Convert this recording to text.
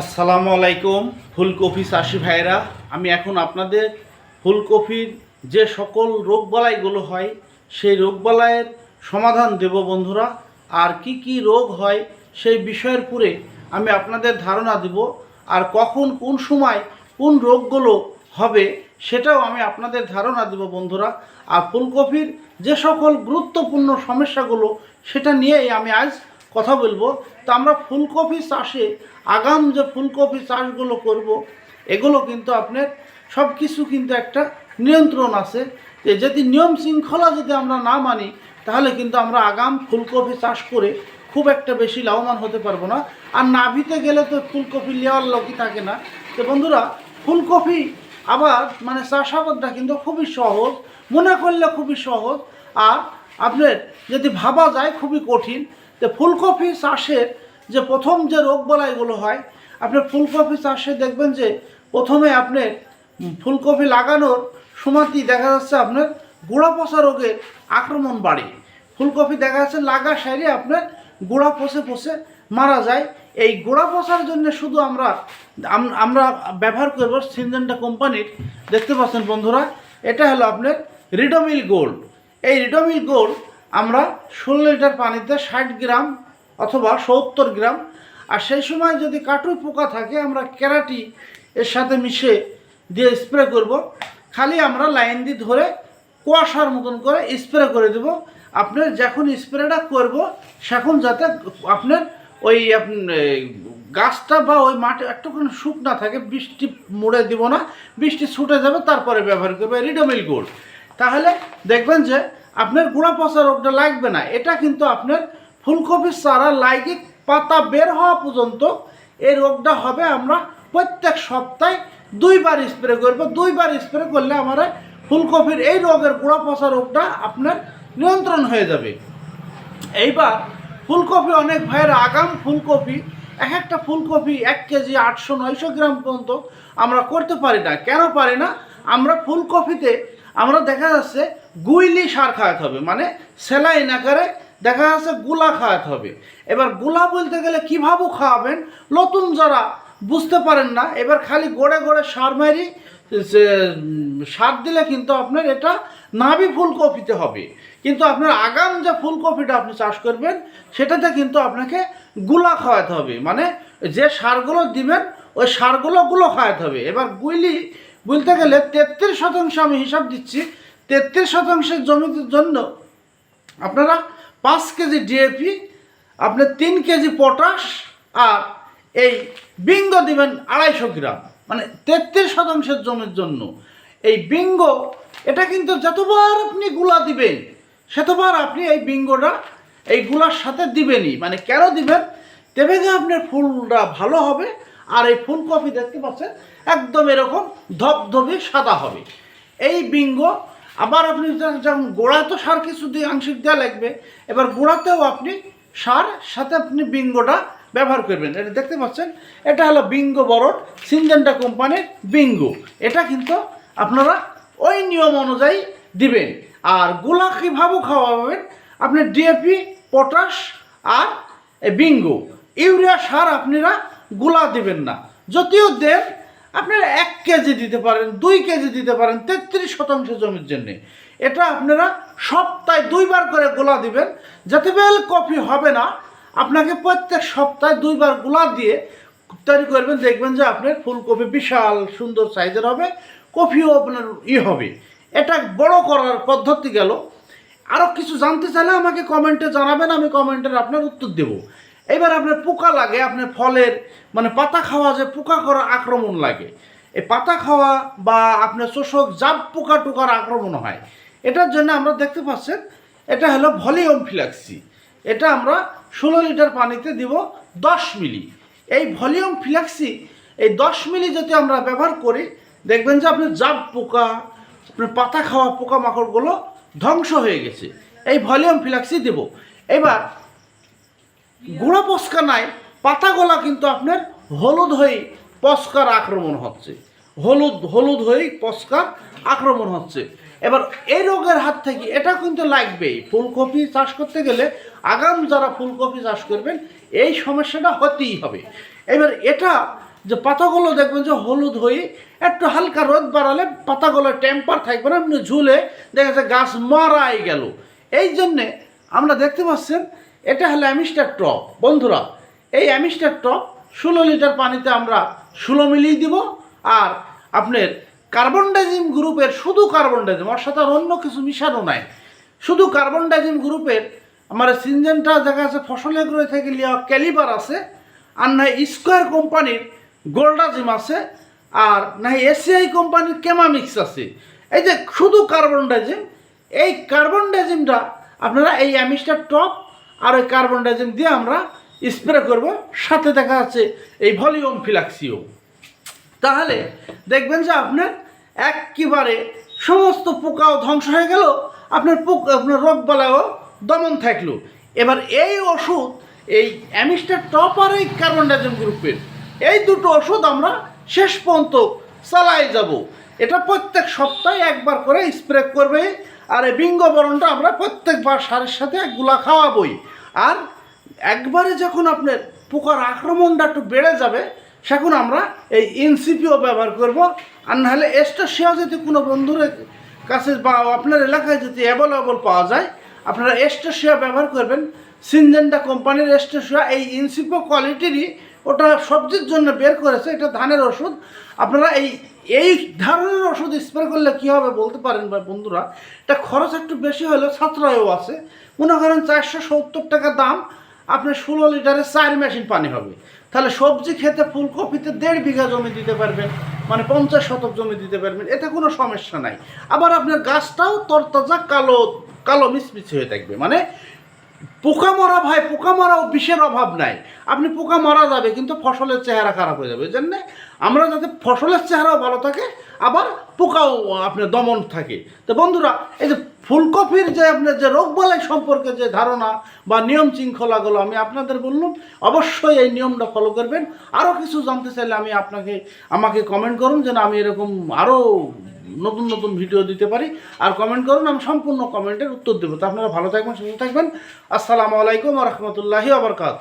আসসালামু আলাইকুম, ফুলকপি চাষি ভাইরা আমি এখন আপনাদের ফুলকপির যে সকল রোগবালাইগুলো হয়, সেই রোগবালাইয়ের সমাধান দেব বন্ধুরা। আর কি কি রোগ হয়, সেই বিষয়ের পুরে আমি আপনাদের ধারণা দেব। আর কখন, কোন সময়, কোন রোগগুলো হবে, সেটাও আমি আপনাদের ধারণা দেব বন্ধুরা। আর ফুলকপির যে সকল গুরুত্বপূর্ণ সমস্যাগুলো, সেটা নিয়েই আমি আজ কথা বলব। তো আমরা ফুলকপি চাষে, আগাম যে ফুলকপি চাষগুলো করব, এগুলো কিন্তু আপনার সব কিছু কিন্তু একটা নিয়ন্ত্রণ আছে। যে যদি নিয়ম শৃঙ্খলা যদি আমরা না মানি, তাহলে কিন্তু আমরা আগাম ফুলকপি চাষ করে খুব একটা বেশি লাভবান হতে পারব না। আর নাভিতে গেলে তো ফুলকপি নেওয়ার লোকই থাকে না। তো বন্ধুরা, ফুলকপি আবার মানে চাষাবাদটা কিন্তু খুবই সহজ, মনে করলে খুবই সহজ। আর আপনার যদি ভাবা যায় খুবই কঠিন, তো ফুলকপি চাষের যে প্রথম যে রোগবালাইগুলো হয়, আপনার ফুলকপি চাষে দেখবেন যে প্রথমে আপনার ফুলকপি লাগানোর সময়তেই দেখা যাচ্ছে আপনার গোড়া পচা রোগের আক্রমণ বাড়ে। ফুলকপি দেখা যাচ্ছে লাগা সাইডে আপনার গোড়া পচে পচে মারা যায়। এই গোড়া পচার জন্য শুধু আমরা আমরা ব্যবহার করব সিনজেন্টা কোম্পানির, দেখতে পাচ্ছেন বন্ধুরা, এটা হলো আপনার রিডোমিল গোল্ড। এই রিডোমিল গোল্ড আমরা ষোলো লিটার পানিতে ষাট গ্রাম অথবা সত্তর গ্রাম, আর সেই সময় যদি কাটুই পোকা থাকে, আমরা ক্যারাটি এর সাথে মিশে দিয়ে স্প্রে করব। খালি আমরা লাইন দিয়ে ধরে কুয়াশার মতন করে স্প্রে করে দেব। আপনার যখন স্প্রেটা করব, সেখন যাতে আপনার ওই গাছটা বা ওই মাটি একটুখানি শুকনা থাকে, বৃষ্টি মুড়ে দিব না, বৃষ্টি ছুটে যাবে, তারপরে ব্যবহার করবে রিডোমিল গোল্ড তাহলে দেখবেন যে আপনার গুঁড়া পচা রোগটা লাগবে না। এটা কিন্তু আপনার ফুলকপির চারা লাইগে পাতা বের হওয়া পর্যন্ত এই রোগটা হবে আমরা প্রত্যেক সপ্তাহে দুইবার স্প্রে করব। দুইবার স্প্রে করলে আমার ফুলকপির এই রোগের গুঁড়া পচা রোগটা আপনার নিয়ন্ত্রণ হয়ে যাবে। এইবার ফুলকপি অনেক ভাইয়ের আগাম ফুলকপি, এক একটা ফুলকপি এক কেজি আটশো নয়শো গ্রাম পর্যন্ত আমরা করতে পারি না। কেন পারি না? আমরা ফুলকপিতে আমরা দেখা যাচ্ছে গুইলি সার খাওয়াতে হবে মানে সেলাইন আকারে দেখা যাচ্ছে গুলা খাওয়াতে হবে। এবারগুলা বলতে গেলে কীভাবে খাওয়াবেন? নতুন যারা বুঝতে পারেন না, এবার খালি গড়ে গড়ে সার মারি সার দিলে কিন্তু আপনার এটা নাভি ফুলকপিতে হবে। কিন্তু আপনার আগাম যে ফুলকপিটা আপনি চাষ করবেন, সেটাতে কিন্তু আপনাকে গুলা খাওয়াতে হবে। মানে যে সারগুলো দিবেন, ওই সারগুলো গুলো খাওয়াতে হবে। এবার গুইলি বলতে গেলে তেত্রিশ শতাংশ আমি হিসাব দিচ্ছি। তেত্রিশ শতাংশের জমির জন্য আপনারা পাঁচ কেজি ডিএপি আপনার তিন কেজি পটাশ আর এই বিঙ্গ দিবেন আড়াইশো গ্রাম। মানে তেত্রিশ শতাংশের জমির জন্য। এই বিঙ্গ, এটা কিন্তু যতবার আপনি গুলা দিবেন, সেতবার আপনি এই বিঙ্গটা এই গুলার সাথে দিবেনই। মানে কেন দিবেন? তবে যে আপনার ফুলটা ভালো হবে আর এই ফুলকপি দেখতে পাচ্ছেন, একদম এরকম ধবধবে সাদা হবে। এই বিঙ্গ, আবার আপনি যখন গোড়া তো সার কিছু দিয়ে আংশিক দেওয়া লাগবে, এবার গোড়াতেও আপনি সার, সাথে আপনি বিঙ্গটা ব্যবহার করবেন। এটা দেখতে পাচ্ছেন, এটা হলো বিঙ্গো বরড, সিনজেন্টা কোম্পানির বিঙ্গো। এটা কিন্তু আপনারা ওই নিয়ম অনুযায়ী দিবেন। আর গোলা কীভাবে খাওয়াবেন, আপনি ডিএপি, পটাশ আর বিঙ্গো। ইউরিয়া সার আপনারা গোলা দিবেন না। যদিও দেন, আপনারা এক কেজি দিতে পারেন, দুই কেজি দিতে পারেন, তেত্রিশ শতাংশ জমির জন্য। এটা আপনারা সপ্তাহে দুইবার করে গোলা দিবেন, যাতে বেল কফি হবে না। আপনাকে প্রত্যেক সপ্তাহে দুইবার গোলা দিয়ে তৈরি করবেন, দেখবেন যে আপনার ফুলকপি বিশাল সুন্দর সাইজের হবে কফিও আপনার ই হবে। এটা বড় করার পদ্ধতি গেল। আরও কিছু জানতে চাইলে আমাকে কমেন্টে জানাবেন, আমি কমেন্টের আপনার উত্তর দেব। এবার আপনার পোকা লাগে, আপনার ফলের মানে পাতা খাওয়া যে পোকা করা আক্রমণ লাগে। এই পাতা খাওয়া বা আপনার শোষক জাপ পোকা টোকার আক্রমণ হয়। এটার জন্য আমরা দেখতে পাচ্ছেন, এটা হলো ভলিউম ফ্ল্যাক্সি এটা আমরা ষোলো লিটার পানিতে দিব দশ মিলি। এই ভলিউম ফ্ল্যাক্সি এই দশ মিলি যদি আমরা ব্যবহার করি, দেখবেন যে আপনার জাপ পোকা, আপনার পাতা খাওয়া পোকামাকড়গুলো ধ্বংস হয়ে গেছে। এই ভলিউম ফ্ল্যাক্সি দেব। এবার গুঁড়ো পস্কা নাই পাতাগুলা কিন্তু আপনার হলুদ হয়ে পস্কার আক্রমণ হচ্ছে। হলুদ হলুদ হয়ে পস্কার আক্রমণ হচ্ছে। এবার এই রোগের হাত থেকে এটা কিন্তু লাগবেই। ফুলকপি চাষ করতে গেলে আগাম যারা ফুলকপি চাষ করবেন, এই সমস্যাটা হতেই হবে। এবার এটা যে পাতাগুলো দেখবেন যে হলুদ হয়ে একটু হালকা রোদ বাড়ালে পাতাগুলো টেম্পার থাকবে না, এমনি ঝুলে দেখা যাচ্ছে গাছ মারাই গেল। এই জন্যে আমরা দেখতে পাচ্ছেন এটা হলো অ্যামিস্টার টপ। বন্ধুরা, এই অ্যামিস্টার টপ ষোলো লিটার পানিতে আমরা ষোলো মিলিয়ে দিব আর আপনার কার্বন ডাইজিম গ্রুপের শুধু কার্বন ডাইজিম ওর সাথে আর অন্য কিছু মিশানো নাই। শুধু কার্বন ডাইজিম গ্রুপের আমার সিনজেনটা দেখা যাচ্ছে ফসল এগ্রো থেকে লিয়া ক্যালিবার আছে আর না স্কোয়ার কোম্পানির গোল্ডাজিম আছে আর না এসিআই কোম্পানির কেমামিক্স আছে। এই যে শুধু কার্বন ডাইজিম এই কার্বন ডাইজিমটা আপনারা এই অ্যামিস্টার টপ আর ওই কার্বন ডাইজিম দিয়ে আমরা স্প্রে করব। সাথে দেখা যাচ্ছে এই ভলিউম ফিলাক্সিও তাহলে দেখবেন যে আপনার একেবারে সমস্ত পোকাও ধ্বংস হয়ে গেল, আপনার পোক আপনার রোগ বালাও দমন থাকল। এবার এই ওষুধ, এই অ্যামিস্টার টপ আর এই কার্বন ডাইজিম গ্রুপের, এই দুটো ওষুধ আমরা শেষ পর্যন্ত চালাই যাব। এটা প্রত্যেক সপ্তাহে একবার করে স্প্রে করবে আর এই বিঙ্গ বরণটা আমরা প্রত্যেকবার সারের সাথে একগুলা খাওয়াবই। আর একবারে যখন আপনার পোকার আক্রমণটা একটু বেড়ে যাবে, সেখন আমরা এই এনসিপিও ব্যবহার করব। আর নাহলে এস্টাসিয়া যদি কোনো বন্ধুর কাছে বা আপনার এলাকায় যদি অ্যাভেলেবল পাওয়া যায়, আপনারা এস্টাসিয়া ব্যবহার করবেন। সিনজেন্ডা কোম্পানির এস্টাসিয়া এই ইনসিপো কোয়ালিটিরই ওটা সবজির জন্য বের করেছে, এটা ধানের ওষুধ। আপনারা এই এই ধরনের ওষুধ স্প্রে করলে কী হবে বলতে পারেন বন্ধুরা? এটা খরচ একটু বেশি হলেও সাশ্রয়ও আছে। মনে করেন চারশো সত্তর টাকা দাম আপনার ষোলো লিটারের চার মেশিন পানি হবে। তাহলে সবজি খেতে ফুলকপিতে দেড় বিঘা জমি দিতে পারবেন মানে পঞ্চাশ শতক জমি দিতে পারবেন, এতে কোনো সমস্যা নাই। আবার আপনার গাছটাও তরতাজা কালো কালো মিচমিচে হয়ে থাকবে। মানে পোকা মরা ভাই পোকা মরাও বিষের অভাব নাই। আপনি পোকা মারা যাবে, কিন্তু ফসলের চেহারা খারাপ হয়ে যাবে। এই জন্যে আমরা যাতে ফসলের চেহারাও ভালো থাকে, আবার পোকাও আপনার দমন থাকে। তো বন্ধুরা, এই যে ফুলকপির যে আপনার যে রোগবালাই সম্পর্কে যে ধারণা বা নিয়ম শৃঙ্খলাগুলো আমি আপনাদের বললাম, অবশ্যই এই নিয়মটা ফলো করবেন। আরও কিছু জানতে চাইলে আমি আপনাকে, আমাকে কমেন্ট করুন যেন আমি এরকম আরও নতুন নতুন ভিডিও দিতে পারি। আর কমেন্ট করুন, আমি সম্পূর্ণ কমেন্টের উত্তর দেবো। তো আপনারা ভালো থাকবেন, সুস্থ থাকবেন। আসসালামু আলাইকুম রহমতুল্লাহি আবরকাত